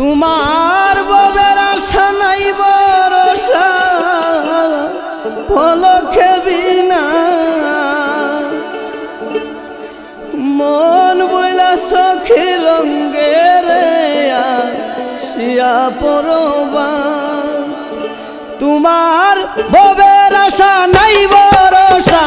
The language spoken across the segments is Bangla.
তোমার ববের আশা নাই বরসা পলকে বিনা মন বইলা সখী রঙ্গের শিয়া পরবা তোমার ববের আশা নাই বরসা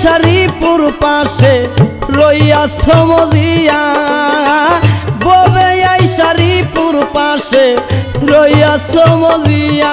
আইসারিপুর পাশে রইয়া সমজিয়া ববে শরীপুর পাশে রইয়া সমজিয়া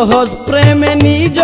সহজ প্রেমে নিজ